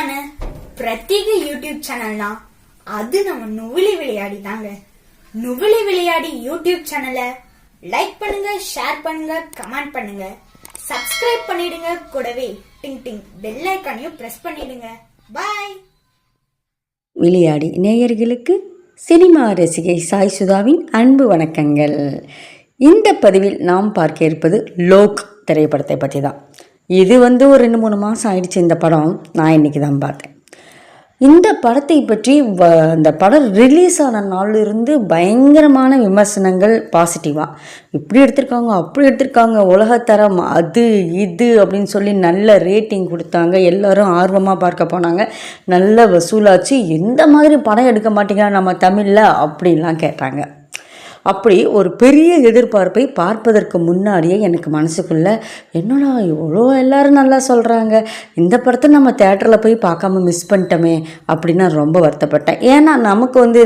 ஃபேமஸான பிரத்யேக யூடியூப் சேனல்னா அது நம்ம நுவிலி விளையாடி தாங்க. நுவிலி விளையாடி யூடியூப் சேனலை லைக் பண்ணுங்க ஷேர் பண்ணுங்க கமெண்ட் பண்ணுங்க. சப்ஸ்கிரைப் பண்ணிடுங்க கூடவே டிங் டிங் பெல் ஐக்கானையும் பிரஸ் பண்ணிடுங்க. பாய் விளையாடி நேயர்களுக்கு சினிமா ரசிகை சாய் சுதாவின் அன்பு வணக்கங்கள். இந்த பதிவில் நாம் பார்க்க இருப்பது லோக் திரைப்படத்தை பற்றி தான் இது வந்து ஒரு ரெண்டு மூணு மாதம் ஆயிடுச்சு இந்த படம். நான் இன்றைக்கி தான் பார்த்தேன். இந்த படத்தை பற்றி வ இந்த படம் ரிலீஸ் ஆன நாளிலிருந்து பயங்கரமான விமர்சனங்கள் பாசிட்டிவாக இப்படி எடுத்திருக்காங்க அப்படி எடுத்திருக்காங்க உலகத்தரம் அது இது அப்படின்னு சொல்லி நல்ல ரேட்டிங் கொடுத்தாங்க. எல்லோரும் ஆர்வமாக பார்க்க போனாங்க. நல்ல வசூலாச்சு. எந்த மாதிரி படம் எடுக்க மாட்டேங்கிறாங்க நம்ம தமிழில் அப்படின்லாம் கேட்டாங்க. அப்படி ஒரு பெரிய எதிர்பார்ப்பை பார்ப்பதற்கு முன்னாடியே எனக்கு மனசுக்குள்ள என்னடா இவ்வளோ எல்லாரும் நல்லா சொல்கிறாங்க இந்த படத்தை நம்ம தேட்டரில் போய் பார்க்காம மிஸ் பண்ணிட்டோமே அப்படின்னு நான் ரொம்ப வருத்தப்பட்டேன். ஏன்னா நமக்கு வந்து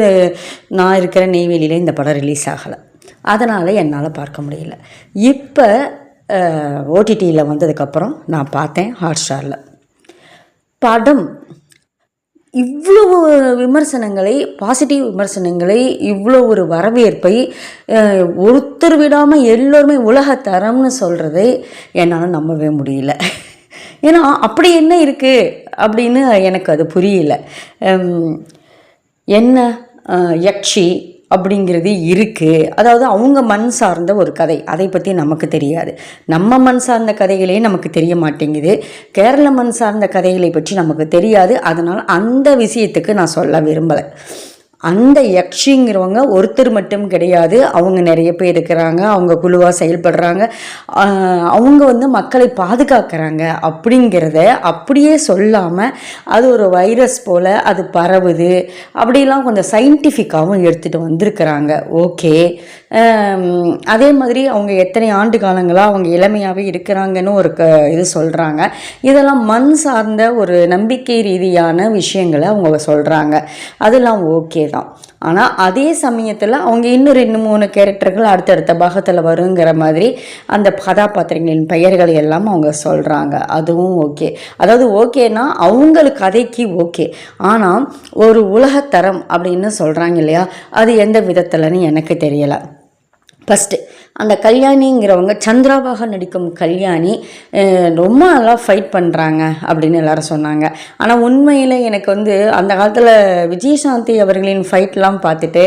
நான் இருக்கிற நெய்வேலியில் இந்த படம் ரிலீஸ் ஆகலை. அதனால் என்னால் பார்க்க முடியல. இப்போ ஓடிடியில் வந்ததுக்கப்புறம் நான் பார்த்தேன் ஹாட்ஸ்டாரில் படம் இவ்வளவு விமர்சனங்களை பாசிட்டிவ் விமர்சனங்களை இவ்வளோ ஒரு வரவேற்பை ஒருத்தர் விடாமல் எல்லோருமே உலகத்தரம்னு சொல்கிறதை என்னால் நம்பவே முடியல. ஏன்னா அப்படி என்ன இருக்குது அப்படின்னு எனக்கு அது புரியல. என்ன யக்ஷி அப்படிங்கிறது இருக்குது அதாவது அவங்க மண் சார்ந்த ஒரு கதை. அதை பற்றி நமக்கு தெரியாது. நம்ம மண் சார்ந்த கதைகளே நமக்கு தெரிய மாட்டேங்குது. கேரள மண் சார்ந்த கதைகளை பற்றி நமக்கு தெரியாது. அதனால் அந்த விஷயத்துக்கு நான் சொல்ல விரும்பலை. அந்த யக்ஷிங்கிறவங்க ஒருத்தர் மட்டும் கிடையாது. அவங்க நிறைய பேர் இருக்கிறாங்க. அவங்க குழுவாக செயல்படுறாங்க. அவங்க வந்து மக்களை பாதுகாக்கிறாங்க அப்படிங்கிறத அப்படியே சொல்லாமல் அது ஒரு வைரஸ் போல் அது பரவுது. அப்படிலாம் கொஞ்சம் சயின்டிஃபிக்காகவும் எடுத்துகிட்டு வந்திருக்கிறாங்க. ஓகே. அதே மாதிரி அவங்க எத்தனை ஆண்டு காலங்களாக அவங்க இளமையாகவே இருக்கிறாங்கன்னு ஒரு க இது சொல்கிறாங்க இதெல்லாம் மண் சார்ந்த ஒரு நம்பிக்கை ரீதியான விஷயங்களை அவங்க சொல்கிறாங்க அதெல்லாம் ஓகே தான் ஆனால் அதே சமயத்தில் அவங்க இன்னும் ரெண்டு மூணு கேரக்டர்கள் அடுத்தடுத்த பாகத்தில் வருங்கிற மாதிரி அந்த கதாபாத்திரங்களின் பெயர்கள் எல்லாம் அவங்க சொல்கிறாங்க அதுவும் ஓகே. அதாவது ஓகேனா அவங்களுக்கு கதைக்கு ஓகே. ஆனால் ஒரு உலகத்தரம் அப்படின்னு சொல்கிறாங்க இல்லையா? அது எந்த விதத்தில்னு எனக்கு தெரியலை. ஃபஸ்ட்டு அந்த கல்யாணிங்கிறவங்க சந்திராவாக நடிக்கும் கல்யாணி ரொம்ப நல்லா ஃபைட் பண்ணுறாங்க அப்படின்னு எல்லாரும் சொன்னாங்க. ஆனால் உண்மையில் எனக்கு வந்து அந்த காலத்தில் விஜயசாந்தி அவர்களின் ஃபைட்லாம் பார்த்துட்டு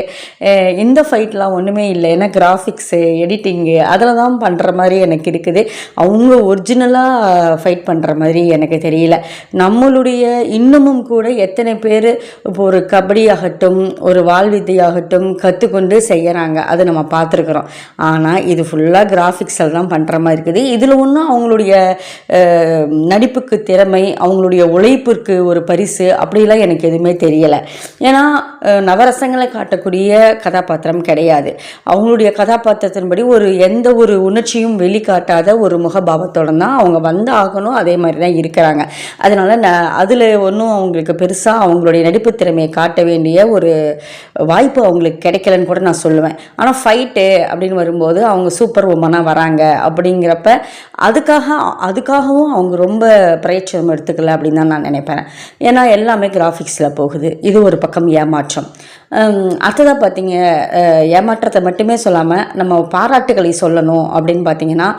இந்த ஃபைட்லாம் ஒன்றுமே இல்லை. ஏன்னா கிராஃபிக்ஸு எடிட்டிங்கு அதில் தான் பண்ணுற மாதிரி எனக்கு இருக்குது. அவங்க ஒரிஜினலாக ஃபைட் பண்ணுற மாதிரி எனக்கு தெரியல. நம்மளுடைய இன்னமும் கூட எத்தனை பேர் இப்போ ஒரு கபடி ஆகட்டும் ஒரு வாழ்வித்தையாகட்டும் கற்றுக்கொண்டு செய்கிறாங்க அதை நம்ம பார்த்துருக்குறோம். ஆனால் இது ஃபுல்லாக கிராஃபிக்ஸில் தான் பண்ணுற மாதிரி இருக்குது. இதில் ஒன்றும் அவங்களுடைய நடிப்புக்கு திறமை அவங்களுடைய உழைப்பிற்கு ஒரு பரிசு அப்படிலாம் எனக்கு எதுவுமே தெரியலை. ஏன்னா நவரசங்களை காட்டக்கூடிய கதாபாத்திரம் கிடையாது. அவங்களுடைய கதாபாத்திரத்தின்படி ஒரு எந்த ஒரு உணர்ச்சியும் வெளிக்காட்டாத ஒரு முகபாவத்தோட தான் அவங்க வந்து ஆகணும். அதே மாதிரி தான் இருக்கிறாங்க. அதனால் ந அதில் ஒன்றும் அவங்களுக்கு பெருசாக அவங்களுடைய நடிப்பு திறமையை காட்ட வேண்டிய ஒரு வாய்ப்பு அவங்களுக்கு கிடைக்கலன்னு கூட நான் சொல்லுவேன். ஆனால் ஃபைட்டு அப்படின்னு வரும்போது அவங்க சூப்பர் உமனாக வராங்க. அப்படிங்கிறப்ப அதுக்காக அதுக்காகவும் அவங்க ரொம்ப பிரயட்சம் எடுத்துக்கல அப்படின்னு தான் நான் நினைப்பேன். ஏன்னா எல்லாமே கிராஃபிக்ஸில் போகுது. இது ஒரு பக்கம் ஏமாற்றம். அடுத்ததாக பார்த்தீங்க ஏமாற்றத்தை மட்டுமே சொல்லாமல் நம்ம பாராட்டுகளை சொல்லணும் அப்படின்னு பார்த்தீங்கன்னா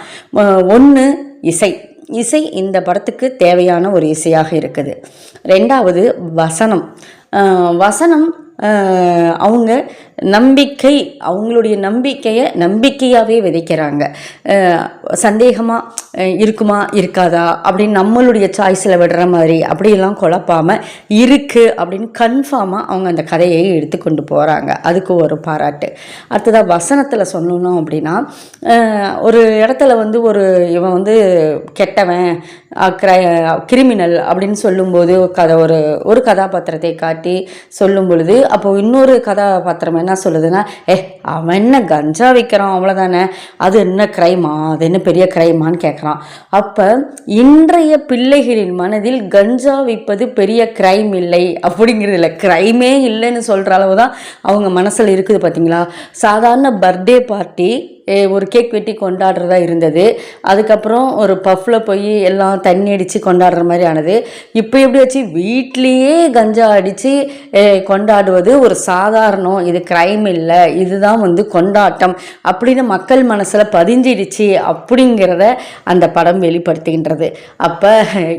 ஒன்று இசை. இசை இந்த படத்துக்கு தேவையான ஒரு இசையாக இருக்குது. ரெண்டாவது வசனம். வசனம் அவங்க நம்பிக்கை அவங்களுடைய நம்பிக்கையை நம்பிக்கையாகவே விதைக்கிறாங்க. சந்தேகமாக இருக்குமா இருக்காதா? அப்படின்னு நம்மளுடைய சாய்ஸில் விடுற மாதிரி அப்படியெல்லாம் குழப்பாமல் இருக்குது அப்படின்னு கன்ஃபார்மாக அவங்க அந்த கதையை எடுத்துக்கொண்டு போகிறாங்க அதுக்கு ஒரு பாராட்டு. அடுத்ததாக வசனத்தில் சொல்லணும் அப்படின்னா ஒரு இடத்துல வந்து ஒரு இவன் வந்து கெட்டவன் கிரிமினல் அப்படின்னு சொல்லும்போது கதை ஒரு ஒரு கதாபாத்திரத்தை காட்டி சொல்லும் பொழுது அப்போது இன்னொரு கதாபாத்திரம் என்ன சொல்லுதுன்னா ஏ அவன் என்ன கஞ்சா விற்கிறான் அவ்வளோதானே அது என்ன கிரைமா அது என்ன பெரிய கிரைமான்னு கேட்குறான் அப்போ இன்றைய பிள்ளைகளின் மனதில் கஞ்சா விற்பது பெரிய கிரைம் இல்லை அப்படிங்கிறது இல்லை கிரைமே இல்லைன்னு சொல்கிற அளவு தான் அவங்க மனசில் இருக்குது பார்த்தீங்களா சாதாரண பர்த்டே பார்ட்டி ஒரு கேக் வெட்டி கொண்டாடுறதா இருந்தது. அதுக்கப்புறம் ஒரு பஃப்பில் போய் எல்லாம் தண்ணி அடித்து கொண்டாடுற மாதிரி ஆனது. இப்போ எப்படி வச்சு வீட்லேயே கஞ்சா அடித்து கொண்டாடுவது ஒரு சாதாரணம். இது கிரைம் இல்லை. இதுதான் வந்து கொண்டாட்டம். அப்படின்னு மக்கள் மனசில் பதிஞ்சிடுச்சு அப்படிங்கிறத அந்த படம் வெளிப்படுத்துகின்றது. அப்போ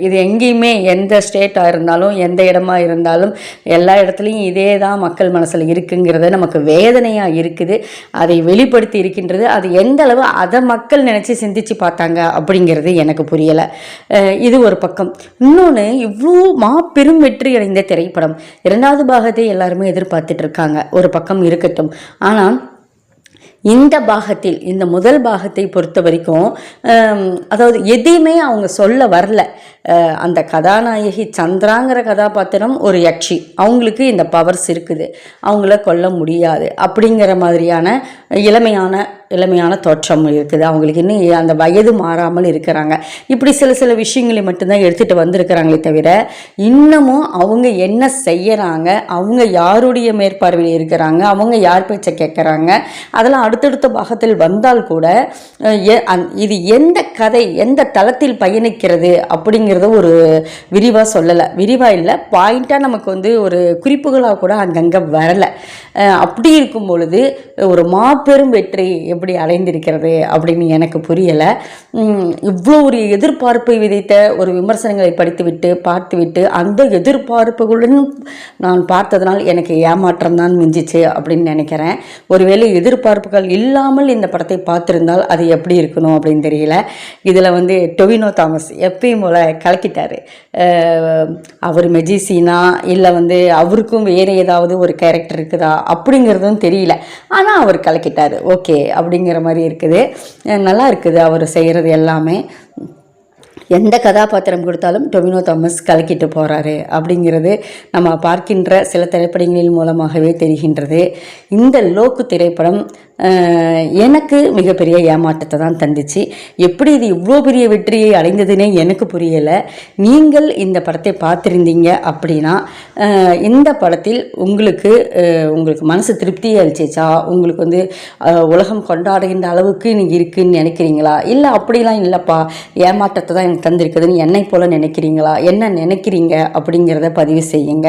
இது எங்கேயுமே எந்த ஸ்டேட்டாக இருந்தாலும் எந்த இடமா இருந்தாலும் எல்லா இடத்துலையும் இதே தான் மக்கள் மனசில் இருக்குங்கிறத நமக்கு வேதனையாக இருக்குது. அதை வெளிப்படுத்தி இருக்கின்றது. அது எந்த அளவு அதை மக்கள் நினச்சி சிந்திச்சு பார்த்தாங்க அப்படிங்கிறது எனக்கு புரியலை. இது ஒரு பக்கம். இன்னொன்று இவ்வளோ மாபெரும் வெற்றி அடைந்த திரைப்படம். இரண்டாவது பாகத்தை எல்லாருமே எதிர்பார்த்துட்டு இருக்காங்க. ஒரு பக்கம் இருக்கட்டும். ஆனால் இந்த பாகத்தில் இந்த முதல் பாகத்தை பொறுத்த வரைக்கும் அதாவது எதையுமே அவங்க சொல்ல வரல. அந்த கதாநாயகி சந்திராங்கிற கதாபாத்திரம் ஒரு யக்ஷி அவங்களுக்கு இந்த பவர்ஸ் இருக்குது. அவங்கள கொல்ல முடியாது. அப்படிங்கிற மாதிரியான இளமையான இளமையான தோற்றம் இருக்குது. அவங்களுக்கு இன்னும் அந்த வயது மாறாமல் இருக்கிறாங்க. இப்படி சில சில விஷயங்களை மட்டும்தான் எடுத்துகிட்டு வந்திருக்கிறாங்களே தவிர இன்னமும் அவங்க என்ன செய்கிறாங்க அவங்க யாருடைய மேற்பார்வையில் இருக்கிறாங்க அவங்க யார் பேச்சை கேட்குறாங்க அதெல்லாம் அடுத்தடுத்த பாகத்தில் வந்தால் கூட எ- அந்- இது எந்த கதை எந்த தளத்தில் பயணிக்கிறது அப்படிங்கிறத ஒரு விரிவாக சொல்லலை. விரிவாக இல்லை பாயிண்ட்டாக நமக்கு வந்து ஒரு குறிப்புகளாக கூட அங்கங்கே வரலை. அப்படி இருக்கும் பொழுது ஒரு மாபெரும் வெற்றி எப்படி அலைந்திருக்கிறது அப்படின்னு எனக்கு புரியலை. இவ்வளோ ஒரு எதிர்பார்ப்பை விதைத்த ஒரு விமர்சனங்களை படித்துவிட்டு பார்த்துவிட்டு அந்த எதிர்பார்ப்புகளுடன் நான் பார்த்ததனால் எனக்கு ஏமாற்றம் தான் மிஞ்சிச்சு அப்படின்னு நினைக்கிறேன். ஒருவேளை எதிர்பார்ப்புகள் இல்லாமல் இந்த படத்தை பார்த்துருந்தால் அது எப்படி இருக்கணும் அப்படின்னு தெரியல. இதில் வந்து டொவினோ தாமஸ் எப்பயும் போல் கலக்கிட்டார். அவர் மெஜிசினா இல்லை வந்து அவருக்கும் வேறு ஏதாவது ஒரு கேரக்டர் இருக்குதா? அப்படிங்கிறதும் தெரியல. ஆனால் அவர் கலக்கிட்டார். ஓகே அப்படிங்கிற மாதிரி இருக்குது. நல்லா இருக்குது அவர் செய்கிறது எல்லாமே. எந்த கதாபாத்திரம் கொடுத்தாலும் டொமினோ தாமஸ் கலக்கிட்டு போகிறாரு அப்படிங்கிறது நம்ம பார்க்கின்ற சில திரைப்படங்களின் மூலமாகவே தெரிகின்றது. இந்த லோக்கு திரைப்படம் எனக்கு மிகப்பெரிய ஏமாற்றத்தை தான் தந்துச்சு. எப்படி இது இவ்வளோ பெரிய வெற்றியை அடைந்ததுன்னே எனக்கு புரியலை. நீங்கள் இந்த படத்தை பார்த்துருந்தீங்க அப்படின்னா இந்த படத்தில் உங்களுக்கு உங்களுக்கு மனசு திருப்தியை அளிச்சிச்சா? உங்களுக்கு வந்து உலகம் கொண்டாடுகின்ற அளவுக்கு நீங்கள் இருக்குன்னு நினைக்கிறீங்களா? இல்லை அப்படிலாம் இல்லைப்பா ஏமாற்றத்தை தான் எனக்கு தந்திருக்குதுன்னு என்னை போல் நினைக்கிறீங்களா? என்ன நினைக்கிறீங்க? அப்படிங்கிறத பதிவு செய்யுங்க.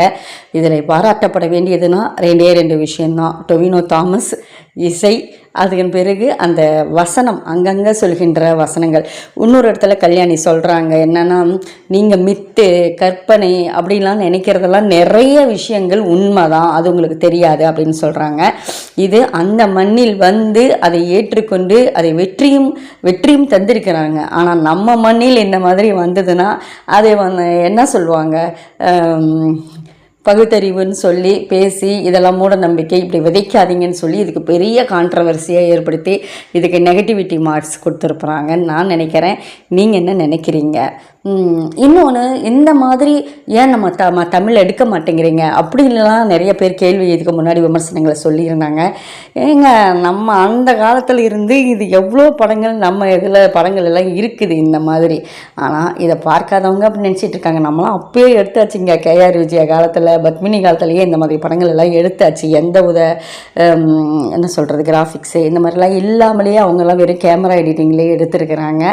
இதில் பாராட்டப்பட வேண்டியதுன்னா ரெண்டே ரெண்டு விஷயந்தான் டொவினோ தாமஸ் இசை அதன் பிறகு அந்த வசனம் அங்கங்கே சொல்கின்ற வசனங்கள். இன்னொரு இடத்துல கல்யாணி சொல்கிறாங்க என்னன்னா நீங்கள் மித்து கற்பனை அப்படிலாம் நினைக்கிறதெல்லாம் நிறைய விஷயங்கள் உண்மைதான் அது உங்களுக்கு தெரியாது அப்படின்னு சொல்கிறாங்க இது அந்த மண்ணில் வந்து அதை ஏற்றுக்கொண்டு அதை வெற்றியும் வெற்றியும் தந்திருக்கிறாங்க. ஆனால் நம்ம மண்ணில் இந்த மாதிரி வந்ததுன்னா அதை வந்து என்ன சொல்லுவாங்க? பகுத்தறிவுன்னு சொல்லி பேசி இதெல்லாம் மூட நம்பிக்கை இப்படி விதைக்காதீங்கன்னு சொல்லி இதுக்கு பெரிய கான்ட்ரவர்சியாக ஏற்படுத்தி இதுக்கு நெகட்டிவிட்டி மார்க்ஸ் கொடுத்துருக்குறாங்கன்னு நான் நினைக்கிறேன். நீங்கள் என்ன நினைக்கிறீங்க? இன்னொன்று இந்த மாதிரி ஏன் நம்ம த ம தமிழ் எடுக்க மாட்டேங்கிறீங்க? அப்படின்லாம் நிறைய பேர் கேள்வி இதுக்கு முன்னாடி விமர்சனங்களை சொல்லியிருந்தாங்க. ஏங்க நம்ம அந்த காலத்தில் இருந்து இது எவ்வளோ படங்கள் நம்ம இதில் படங்கள் எல்லாம் இருக்குது இந்த மாதிரி. ஆனால் இதை பார்க்காதவங்க அப்படி நினச்சிட்டு இருக்காங்க. நம்மளாம் அப்பயே எடுத்தாச்சுங்க. கேஆர் விஜயா காலத்தில் பத்மினி காலத்துலேயே இந்த மாதிரி படங்கள் எல்லாம் எடுத்தாச்சு. எந்த உத என்ன சொல்கிறது கிராஃபிக்ஸு இந்த மாதிரிலாம் இல்லாமலேயே அவங்கெல்லாம் வெறும் கேமரா எடிட்டிங்லேயே எடுத்துருக்கிறாங்க.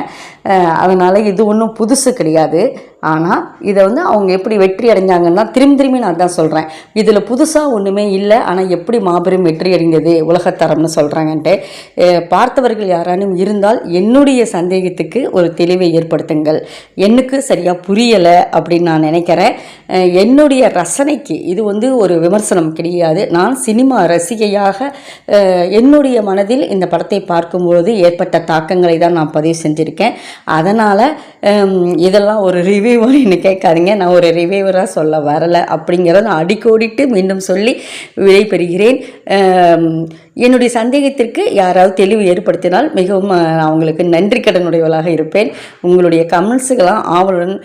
அதனால் இது ஒன்றும் புதுசு கிடையாது. ஆனால் இதை வந்து அவங்க எப்படி வெற்றி அடைஞ்சாங்கன்னா திரும்பி திரும்பி நான் தான் சொல்கிறேன் இதில் புதுசாக ஒன்றுமே இல்லை ஆனால் எப்படி மாபெரும் வெற்றி அடைந்தது உலகத்தரம்னு சொல்கிறாங்கன்ட்டு பார்த்தவர்கள் யாரானும் இருந்தால் என்னுடைய சந்தேகத்துக்கு ஒரு தெளிவை ஏற்படுத்துங்கள். எனக்கு சரியாக புரியலை அப்படின்னு நான் நினைக்கிறேன். என்னுடைய ரசனைக்கு இது வந்து ஒரு விமர்சனம் கிடையாது. நான் சினிமா ரசிகையாக என்னுடைய மனதில் இந்த படத்தை பார்க்கும்பொழுது ஏற்பட்ட தாக்கங்களை தான் நான் பதிவு செஞ்சுருக்கேன். அதனால் இதெல்லாம் ஒரு ரிவ்யூவர்னு என்ன கேட்காதீங்க. நான் ஒரு ரிவ்யூவராக சொல்ல வரலை அப்படிங்கிறத நான் அடிக்கோடிட்டு மீண்டும் சொல்லி விடைபெறுகிறேன். என்னுடைய சந்தேகத்திற்கு யாராவது தெளிவு ஏற்படுத்தினால் மிகவும் நான் அவங்களுக்கு நன்றி கடனுடையவளாக இருப்பேன். உங்களுடைய கமெண்ட்ஸுக்கெல்லாம் ஆவலுடன்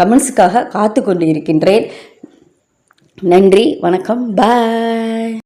கமெண்ட்ஸுக்காக காத்து கொண்டு இருக்கின்றேன். நன்றி வணக்கம் பாய்